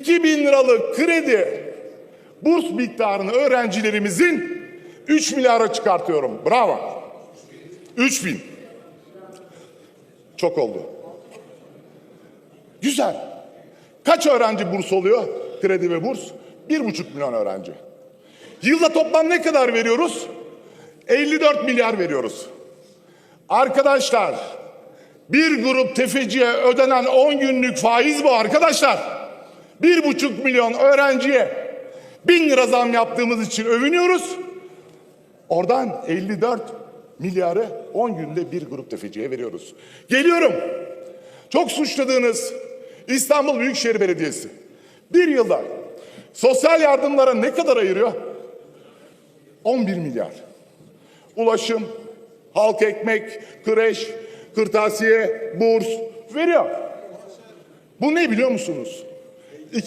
2000 liralık kredi burs miktarını öğrencilerimizin 3 milyara çıkartıyorum. Bravo. 3000. Çok oldu. Güzel. Kaç öğrenci burs oluyor? Kredi ve burs? Bir buçuk milyon öğrenci. Yılda toplam ne kadar veriyoruz? 54 milyar veriyoruz. Arkadaşlar bir grup tefeciye ödenen 10 günlük faiz bu arkadaşlar. Bir buçuk milyon öğrenciye bin lira zam yaptığımız için övünüyoruz. Oradan 54 milyarı 10 günde bir grup tefeciye veriyoruz. Geliyorum. Çok suçladığınız İstanbul Büyükşehir Belediyesi bir yılda sosyal yardımlara ne kadar ayırıyor? 11 milyar. Ulaşım, halk ekmek, kreş, kırtasiye, burs veriyor. Bu ne biliyor musunuz?